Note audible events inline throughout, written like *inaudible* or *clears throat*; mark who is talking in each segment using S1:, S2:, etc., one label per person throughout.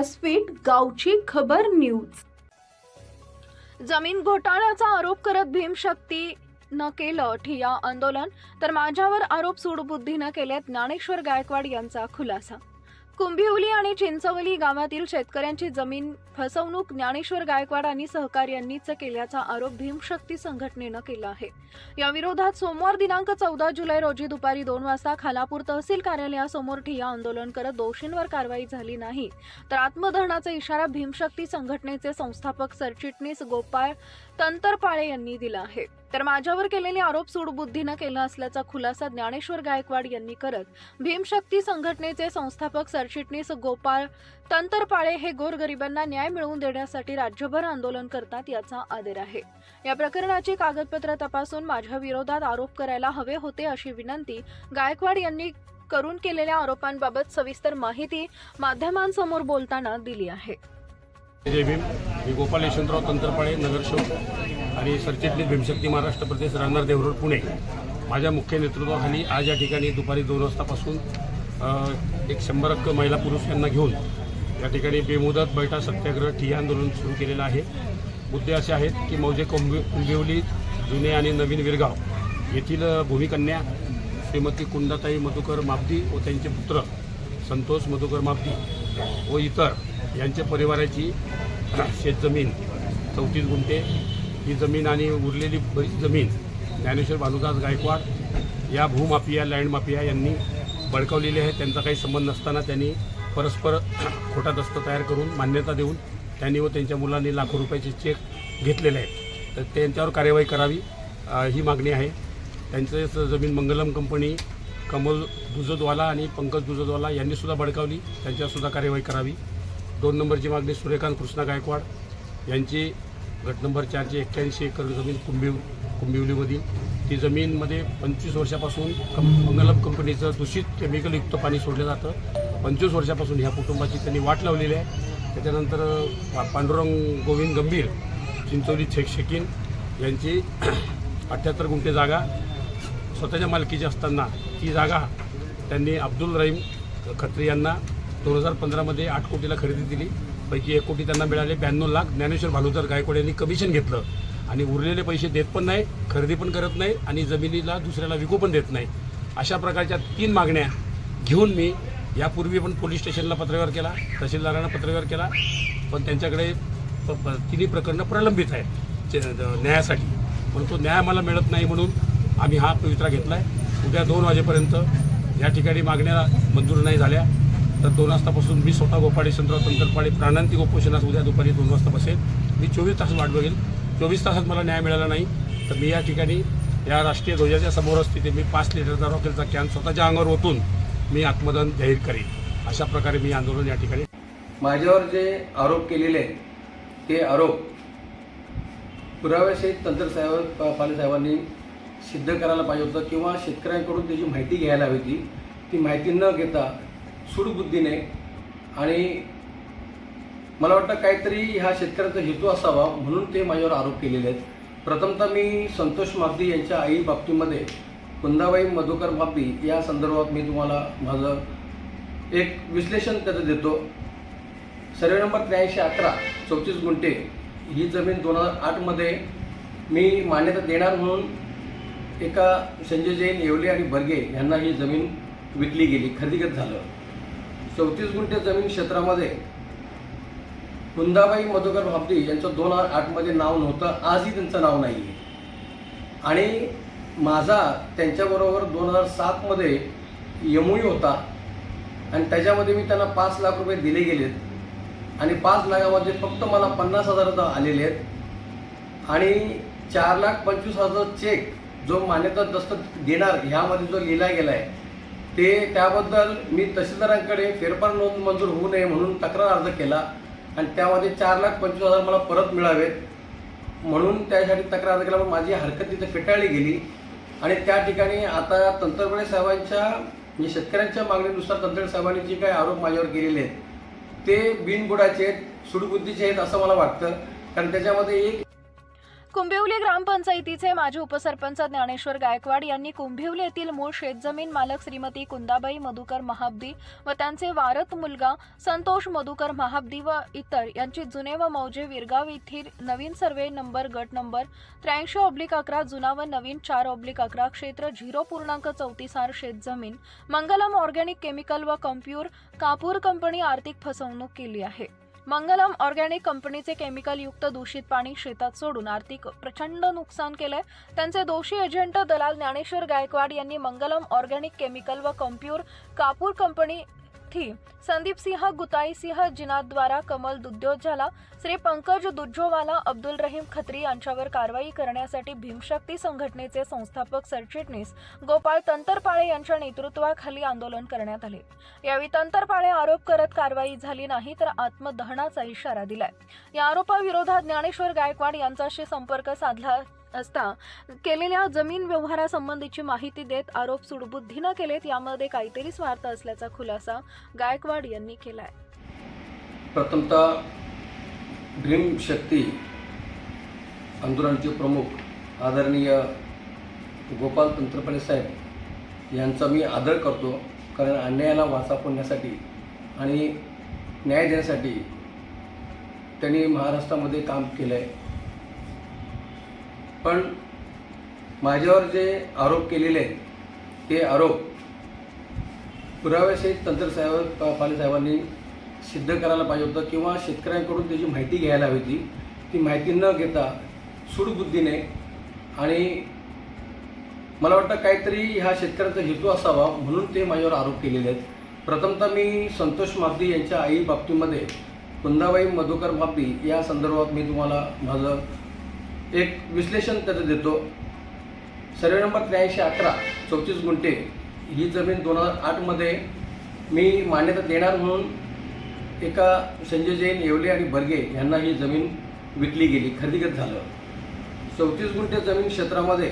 S1: व्यासपीठ गावची खबर न्यूज. जमीन घोटाळ्याचा आरोप करत भीमशक्ती न केलं ठिया आंदोलन तर माझ्यावर आरोप सूडबुद्धीनं केलेत ज्ञानेश्वर गायकवाड यांचा खुलासा. कुंभिवली आणि चिंचवली गावातील शेतकऱ्यांची जमीन फसवणूक ज्ञानेश्वर गायकवाड आणि सहकार्यांनीच केल्याचा आरोप भीमशक्ती संघटनेनं केला आहे. या विरोधात सोमवार दिनांक चौदा जुलै रोजी दुपारी दोन वाजता खालापूर तहसील कार्यालयासमोर ठिया आंदोलन करत दोषींवर कारवाई झाली नाही. तर आत्मदहनाचा इशारा भीमशक्ती संघटनेचे संस्थापक सरचिटणीस गोपाळ तंतरपाळे यांनी दिला आहे. तर माझ्यावर केलेले आरोप सूडबुद्धीनं केला असल्याचा खुलासा ज्ञानेश्वर गायकवाड यांनी करत भीमशक्ती संघटनेचे संस्थापक सरचिटणीस गोपाळ तंतरपाळे हे गोरगरिबांना न्याय मिळवून देण्यासाठी राज्यभर आंदोलन करतात याचा आदर आहे. या प्रकरणाची कागदपत्र तपासून माझ्या विरोधात आरोप करायला हवे होते अशी विनंती गायकवाड यांनी करून केलेल्या आरोपांबाबत सविस्तर माहिती माध्यमांसमोर बोलताना दिली आहे.
S2: जय भीम मी गोपाल यशवंतराव तंत्रपाळे नगरसेवक आणि सरचिटणीस भीमशक्ती महाराष्ट्र प्रदेश राहणार देवरोड पुणे. माझ्या मुख्य नेतृत्वाखाली आज या ठिकाणी दुपारी दोन वाजतापासून एक शंभर अक्क महिला पुरुष यांना घेऊन या ठिकाणी बेमुदत बैठा सत्याग्रह ठिय्या आंदोलन सुरू केलेलं आहे. मुद्दे असे आहेत की मौजे कुंभी कुंबिवली जुने आणि नवीन विरगाव येथील भूमिकन्या श्रीमती कुंदाताई मधुकर मापदी व त्यांचे पुत्र संतोष मधुकर मापदी व इतर यांच्या परिवाराची *clears throat* शेतजमीन चौतीस गुंठे. ही जमीन आणि उरलेली बरीच जमीन ज्ञानेश्वर भानुदास गायकवाड या भूमाफिया लँड माफिया यांनी बळकावलेली आहे. त्यांचा काही संबंध नसताना त्यांनी परस्पर *clears throat* खोटा दस्त तयार करून मान्यता देऊन त्यांनी व त्यांच्या मुलांनी लाखो रुपयाचे चेक घेतलेले आहेत. तर त्यांच्यावर कार्यवाही करावी ही मागणी आहे. त्यांचं जमीन मंगलम कंपनी कमल दुजदवाला आणि पंकज दुजदवाला यांनीसुद्धा बडकावली त्यांच्यावरसुद्धा कार्यवाही करावी. दोन नंबरची मागणी सूर्यकांत कृष्णा गायकवाड यांची. गट नंबर चारशे एक्क्याऐंशी एकर जमीन कुंभिव कुंभिवलीमधील ती जमीनमध्ये पंचवीस वर्षापासून कं मंगलम कंपनीचं दूषित केमिकलयुक्त पाणी सोडलं जातं. पंचवीस वर्षापासून ह्या कुटुंबाची त्यांनी वाट लावलेली आहे. त्याच्यानंतर पांडुरंग गोविंद गंभीर चिंचोली शेख शेकीन यांची अठ्ठ्याहत्तर गुंठे जागा स्वतःच्या मालकीची असताना ती जागा त्यांनी अब्दुल रहीम खत्री यांना दोन हजार पंधरामध्ये आठ कोटीला खरेदी दिली. पैकी एक कोटी त्यांना मिळाले ब्याण्णव लाख. ज्ञानेश्वर भालुदार गायकवाड यांनी कमिशन घेतलं. आणि उरलेले पैसे देत पण नाही खरेदी पण करत नाही आणि जमिनीला दुसऱ्याला विकू पण देत नाही. अशा प्रकारच्या तीन मागण्या घेऊन मी यापूर्वी पण पोलीस स्टेशनला पत्रव्यवहार केला तहसीलदारांना पत्रव्यवहार केला. पण त्यांच्याकडे प- प- तिन्ही प्रकरणं प्रलंबित आहेत न्यायासाठी. न्यायासाठी परंतु न्याय आम्हाला मिळत नाही म्हणून आम्ही हा पवित्रा घेतला आहे उद्या दोन वाजेपर्यंत या ठिकाणी मागण्या मंजूर नाही झाल्या. तर दोन वाजतापासून मी स्वतः गोपाडी चंद्रराव तंत्रपाडी प्राणांतिक उपोषणास उद्या दुपारी दोन वाजता बसेल. मी चोवीस तास वाट बघेल. चोवीस तासात मला न्याय मिळाला नाही. तर मी या ठिकाणी या राष्ट्रीय ध्वजाच्या समोरच तिथे मी पाच लिटरचा रॉकेलचा कॅन स्वतःच्या अंगावर ओतून मी आत्मदान जाहीर करेन. अशा प्रकारे मी आंदोलन या ठिकाणी
S3: माझ्यावर जे आरोप केलेले ते आरोप पुराव्याशी तंत्रसाहेब पाले साहेबांनी सिद्ध करायला पाहिजे होतं किंवा शेतकऱ्यांकडून त्याची माहिती घ्यायला हवी होती. ती माहिती न घेता सुडबुद्धीने आणि मला वाटतं काहीतरी ह्या शेतकऱ्याचा हेतू असावा म्हणून ते माझ्यावर आरोप केलेले आहेत. प्रथमतः मी संतोष मापदी यांच्या आई बाबतीमध्ये कुंदाबाई मधुकर मापदी या संदर्भात मी तुम्हाला माझं एक विश्लेषण त्याचं देतो. सर्वे नंबर त्र्याऐंशी अकरा चौतीस गुंठे ही जमीन दोन हजार आठमध्ये मी मान्यता देणार म्हणून एका संजय जैन येवले आणि बर्गे यांना ही जमीन विकली गेली खरेदीगत झालं चौतीस गुंठे जमीन क्षेत्रामध्ये कुंदाबाई मधुकर भाबदी यांचं दोन हजार आठमध्ये नाव नव्हतं आजही त्यांचं नाव नाही आहे आणि माझा त्यांच्याबरोबर दोन हजार सातमध्ये यमुई होता आणि त्याच्यामध्ये मी त्यांना पाच लाख रुपये दिले गेलेत. आणि पाच लाखामध्ये फक्त मला पन्नास हजार आलेले आहेत. आणि चार लाख पंचवीस हजार चेक जो मान्यता दस्त देणार ह्यामध्ये जो लिहिला गेला आहे ते त्याबद्दल मी तहसीलदारांकडे फेरफार नोंद मंजूर होऊ नये म्हणून तक्रार अर्ज केला आणि त्यामध्ये चार लाख पंचवीस हजार मला परत मिळावेत. म्हणून त्यासाठी तक्रार अर्ज केला पण माझी हरकत तिथे फेटाळली गेली आणि त्या ठिकाणी आता तंत्रपणे साहेबांच्या म्हणजे शेतकऱ्यांच्या मागणीनुसार तंत्रपणे साहेबांनी जे काही आरोप माझ्यावर केलेले आहेत ते बिनबुडाचे आहेत सुडबुद्धीचे आहेत असं मला वाटतं. कारण त्याच्यामध्ये एक
S1: कुंभिवली ग्रामपंचायतीचे माजी उपसरपंच ज्ञानेश्वर गायकवाड यांनी कुंभिवली येथील मूळ शेतजमीन मालक श्रीमती कुंदाबाई मधुकर महाब्दी व त्यांचे वारत मुलगा संतोष मधुकर महाब्दी व इतर यांची जुने व मौजे विरगाव येथील नवीन सर्वे नंबर गट नंबर त्र्याऐंशी ऑब्लिक अकरा जुना व नवीन चार ऑब्लिक अकरा क्षेत्र झिरो पूर्णांक चौतीस आर शेतजमीन मंगलम ऑर्गॅनिक केमिकल व कम्प्युर कापूर कंपनी आर्थिक फसवणूक केली आहे. मंगलम ऑर्गॅनिक कंपनीचे केमिकल युक्त दूषित पाणी शेतात सोडून आर्थिक प्रचंड नुकसान केलंय. त्यांचे दोषी एजंट दलाल ज्ञानेश्वर गायकवाड यांनी मंगलम ऑर्गॅनिक केमिकल व कंप्यूर कापूर कंपनी थी संदीप सिंह गुताई सिंह जिनाद्वारा कमल दुद्योजाला श्री पंकज दुज्जोवाला अब्दुल रहीम खत्री यांच्यावर कारवाई करण्यासाठी भीमशक्ती संघटनेचे संस्थापक सरचिटणीस गोपाळ तंतरपाळे यांच्या नेतृत्वाखाली आंदोलन करण्यात आले. यावेळी तंतरपाळे आरोप करत कारवाई झाली नाही तर आत्मदहनाचा इशारा दिलाय. या आरोपाविरोधात ज्ञानेश्वर गायकवाड यांच्याशी संपर्क साधला असता. केलेल्या जमीन व्यवहारासंबंधीची माहिती देत आरोप सुडबुद्धीनं केलेत यामध्ये काहीतरी स्वार्थ असल्याचा खुलासा गायकवाड यांनी केलाय.
S3: प्रथमतः ड्रीम शक्ती आंदोलनाचे प्रमुख आदरणीय गोपाल तंत्रपणे साहेब यांचा मी आदर करतो. कारण अन्यायाला वाचा फोडण्यासाठी आणि न्याय देण्यासाठी त्यांनी महाराष्ट्रामध्ये काम केलं आहे पण माझ्यावर जे आरोप केलेले आहेत ते आरोप पुराव्यासहित तंत्रसाहेब पाले साहेबांनी सिद्ध करायला पाहिजे होतं किंवा शेतकऱ्यांकडून त्याची माहिती घ्यायला हवी होती. ती माहिती न घेता सूडबुद्धीने आणि मला वाटतं काहीतरी ह्या शेतकऱ्याचा हेतू असावा म्हणून ते माझ्यावर आरोप केलेले आहेत. प्रथमतः मी संतोष मापदी यांच्या आई बाबतीमध्ये कुंदाबाई मधुकर माब्दी या संदर्भात मी तुम्हाला माझं एक विश्लेषण त्याचं देतो. सर्वे नंबर त्र्याऐंशी अकरा चौतीस गुंठे. ही जमीन दोन हजार आठमध्ये मी मान्यता देणार म्हणून एका संजय जैन येवले आणि बर्गे यांना ही जमीन विकली गेली खरेदीगत झालं. चौतीस गुंठे जमीन क्षेत्रामध्ये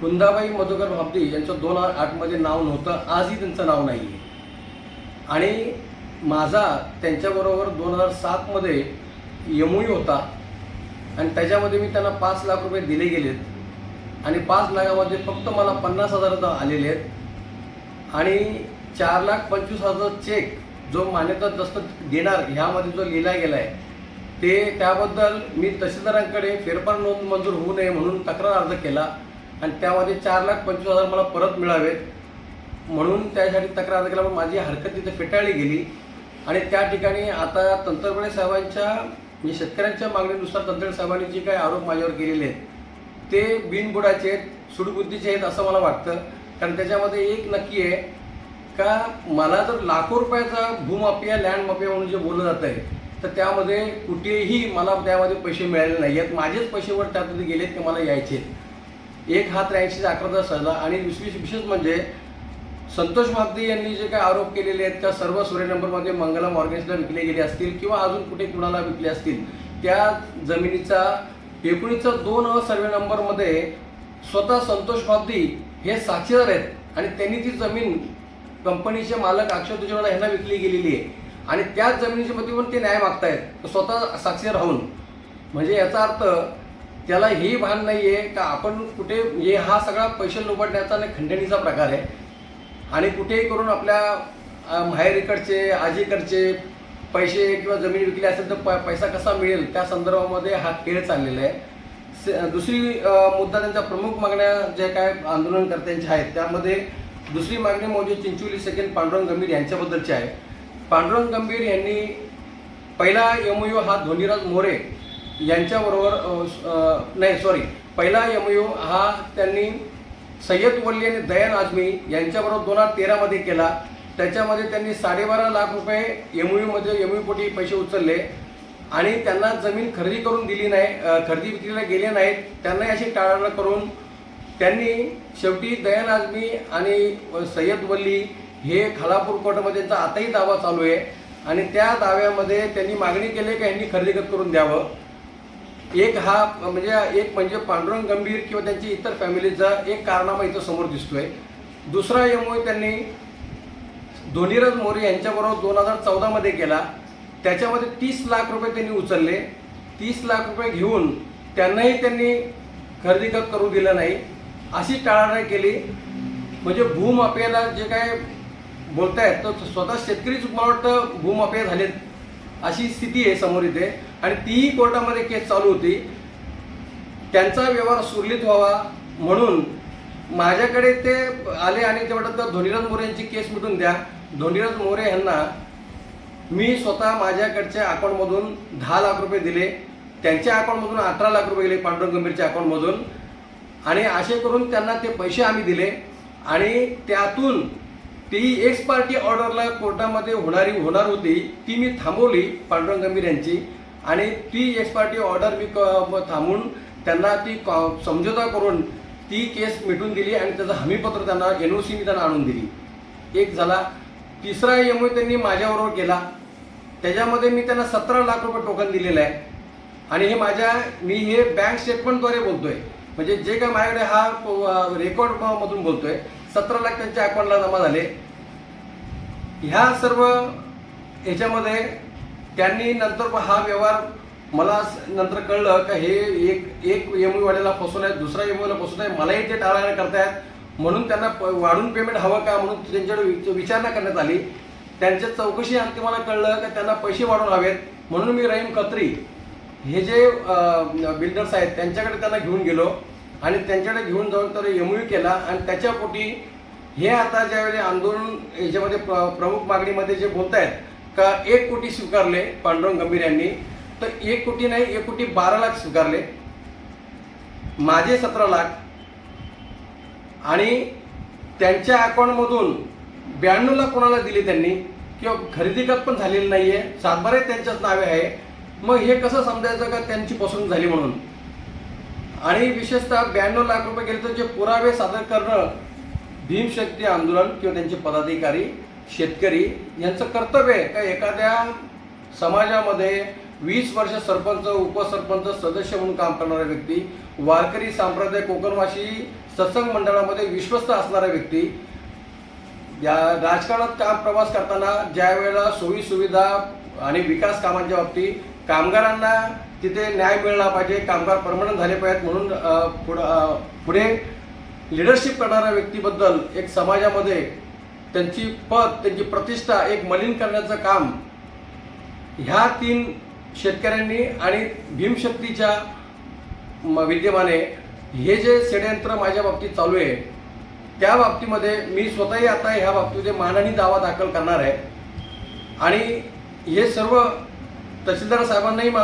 S3: कुंदाबाई मधुकर भाबदी यांचं दोन हजार आठमध्ये नाव नव्हतं आजही त्यांचं नाव नाही आहे आणि माझा त्यांच्याबरोबर दोन हजार सातमध्ये यमुई होता आणि त्याच्यामध्ये मी त्यांना पाच लाख रुपये दिले गेलेत. आणि पाच लाखामध्ये फक्त मला पन्नास हजार आलेले आहेत. आणि चार लाख पंचवीस हजार चेक जो मान्यता जास्त देणार ह्यामध्ये जो लिहिला गेला आहे ते त्याबद्दल मी तहसीलदारांकडे फेरफार नोंद मंजूर होऊ नये म्हणून तक्रार अर्ज केला. आणि त्यामध्ये चार लाख पंचवीस हजार मला परत मिळावेत. म्हणून त्यासाठी तक्रार अर्ज केला पण माझी हरकत तिथे फेटाळली गेली. आणि त्या ठिकाणी आता तंत्रपणे साहेबांच्या म्हणजे शेतकऱ्यांच्या मागणीनुसार तंत्रपणे साहेबांनी जे काही आरोप माझ्यावर केलेले आहेत ते बिनबुडाचे आहेत सुडबुद्धीचे आहेत असं मला वाटतं. कारण त्याच्यामध्ये एक नक्की आहे का मला जर लाखो रुपयाचा भूमाफिया लँड माफिया म्हणून जे बोललं जात आहे तर त्यामध्ये कुठेही मला त्यामध्ये पैसे मिळाले नाही आहेत माझेच पैसेवर त्यामध्ये गेलेत ते मला यायचे एक हा त्र्याऐंशीचा अकराचा सहला आणि विशेष विशेष म्हणजे संतोष भागदे यांनी जे काही आरोप केलेले आहेत त्या सर्व सूर्य नंबरमध्ये मंगलम ऑर्गन्सला विकले गेले असतील किंवा अजून कुठे कुणाला विकले असतील त्या जमिनीचा एकोणीसचा दोन अ सर्वे नंबरमध्ये स्वतः संतोष भागदी हे साक्षीदार आहेत आणि त्यांनी ती जमीन कंपनीचे मालक अक्षय तुझेवाला यांना विकली गेलेली आहे. आणि त्याच जमिनीच्या मध्ये पण ते न्याय मागतायत स्वतः साक्षीदार राहून. म्हणजे याचा अर्थ त्याला हे भान नाही आहे का आपण कुठे हे हा सगळा पैसे लुबाडण्याचा आणि खंडणीचा प्रकार आहे. आणि कुठेही करून आपल्या माहेरीकडचे आजीकडचे पैसे किंवा जमीन विकली असेल तर प पैसा कसा मिळेल? त्या संदर्भामध्ये हा खेळ चाललेला आहे. दुसरी मुद्दा त्यांच्या प्रमुख मागण्या ज्या काय आंदोलनकर्त्यांच्या आहेत त्यामध्ये दुसरी मागणी म्हणजे चिंचोली सेकंड पांडुरंग गंभीर यांच्याबद्दलची आहे. पांडुरंग गंभीर यांनी पहिला यमयू हा धोनीराज मोरे यांच्याबरोबर नाही सॉरी पहिला यमयू हा त्यांनी सय्यद वल्ली आणि दयान आजमी यांच्याबरोबर दोन हजार तेरामध्ये केला. त्याच्यामध्ये त्यांनी साडेबारा लाख रुपये एमयूमध्ये एमयूपोटी पैसे उचलले. आणि त्यांना जमीन खरेदी करून दिली नाही खरेदी विक्रीला गेले नाहीत. त्यांनाही अशी टाळाटाळ करून त्यांनी शेवटी दयान आजमी आणि सय्यद वल्ली हे खालापूर कोर्टामध्ये त्यांचा आताही दावा चालू आहे. आणि त्या दाव्यामध्ये त्यांनी मागणी केली की यांनी खरेदी करून द्यावं. एक हा म्हणजे एक म्हणजे पांडुरंग गंभीर किंवा त्यांची इतर फॅमिलीचा एक कारनामा इथं समोर दिसतोय. दुसरा यमोय त्यांनी धोनीराज मोरे यांच्याबरोबर दोन हजार चौदामध्ये केला. त्याच्यामध्ये तीस लाख रुपये त्यांनी उचलले. तीस लाख रुपये घेऊन त्यांनाही त्यांनी खरेदी खत करू दिलं नाही. अशी टाळाटाळ केली. म्हणजे भूमाफियाला जे काय बोलतायत तर स्वतः शेतकरीच मला वाटतं भूमाफिया झालेत. अशी स्थिती आहे समोर इथे. आणि तीही कोर्टामध्ये केस चालू होती. त्यांचा व्यवहार सुरळीत व्हावा म्हणून माझ्याकडे ते आले आणि ते वाटत धोनीराज मोरे यांची केस मिटून द्या. धोनीराज मोरे यांना मी स्वतः माझ्याकडच्या अकाउंटमधून दहा लाख रुपये दिले. त्यांच्या अकाउंटमधून अठरा लाख रुपये गेले पांडुरंग गंभीरच्या अकाउंटमधून. आणि असे करून त्यांना ते पैसे आम्ही दिले. आणि त्यातून ती एक्स पार्टी ऑर्डरला कोर्टामध्ये होणारी होणार होती ती मी थांबवली पांडुरंग गंभीर यांची. आणि ती एक्स पार्टी ऑर्डर मी क- त्यांना ती समझोता करून ती केस मिटून दिली आणि त्याचं हमीपत्र त्यांना एन ओ सी मी त्यांना आणून दिली. एक झाला. तिसरा एम त्यांनी माझ्याबरोबर केला. त्याच्यामध्ये मी त्यांना सतरा लाख रुपये टोकन दिलेलं आहे. आणि हे माझ्या मी हे बँक स्टेटमेंटद्वारे बोलतोय. म्हणजे जे काय माझ्याकडे हा रेकॉर्ड मधून बोलतोय सतरा लाख त्यांच्या अकाउंटला जमा झाले. ह्या सर्व ह्याच्यामध्ये त्यांनी नंतर हा व्यवहार मला नंतर कळलं का हे एक एक एम वाल्याला फसवलं आहे दुसरा एम वाला फसवत आहे मलाही ते टाळायला करतायत. म्हणून त्यांना प- वाढून पेमेंट हवं का? म्हणून त्यांच्याकडे विचारणा करण्यात आली. त्यांच्या चौकशी अंती मला कळलं का त्यांना पैसे वाढून हवेत. म्हणून मी रहीम खत्री हे जे बिल्डर्स आहेत त्यांच्याकडे त्यांना घेऊन गेलो. आणि त्यांच्याकडे घेऊन जाऊन तर एम केला. आणि त्याच्या पोटी हे आता ज्यावेळी आंदोलन याच्यामध्ये प्रमुख मागणीमध्ये जे बोलत आहेत का एक कोटी स्वीकारले पांडुरंग गंभीर यांनी तर एक कोटी नाही एक कोटी बारा लाख स्वीकारले. माझे सतरा लाख आणि त्यांच्या अकाउंटमधून ब्याण्णव लाख कोणाला दिले त्यांनी किंवा खरेदी खत पण झालेली नाही आहे सातबारे त्यांच्याच नावे आहे. मग हे कसं समजायचं का त्यांची फसवणूक झाली म्हणून? आणि विशेषतः ब्याण्णव लाख रुपये गेले तर जे पुरावे सादर करणं भीमशक्ती आंदोलन किंवा त्यांचे पदाधिकारी शेतकरी यांचं कर्तव्य आहे का एखाद्या समाजामध्ये वीस वर्ष सरपंच उपसरपंच सदस्य म्हणून काम करणारा व्यक्ती वारकरी संप्रदाय कोकणवासी सत्संग मंडळामध्ये विश्वस्त असणारा व्यक्ती या राजकारणात काम प्रवास करताना ज्या वेळेला सोयी सुविधा आणि विकास कामांच्या बाबतीत कामगारांना तिथे न्याय मिळाला पाहिजे कामगार परमनंट झाले पाहिजेत म्हणून पुढं पुढे लिडरशिप करणाऱ्या व्यक्तीबद्दल एक समाजामध्ये त्यांची पद त्यांची प्रतिष्ठा एक मलिन करण्याचं काम ह्या तीन शेतकऱ्यांनी आणि भीमशक्तीच्या विद्यमाने हे जे षडयंत्र माझ्या बाबतीत चालू आहे त्या बाबतीमध्ये मी स्वतःही आता ह्या बाबतीमध्ये मानहानी दावा दाखल करणार आहे. आणि हे सर्व तहसीलदार साहेबांनाही माझं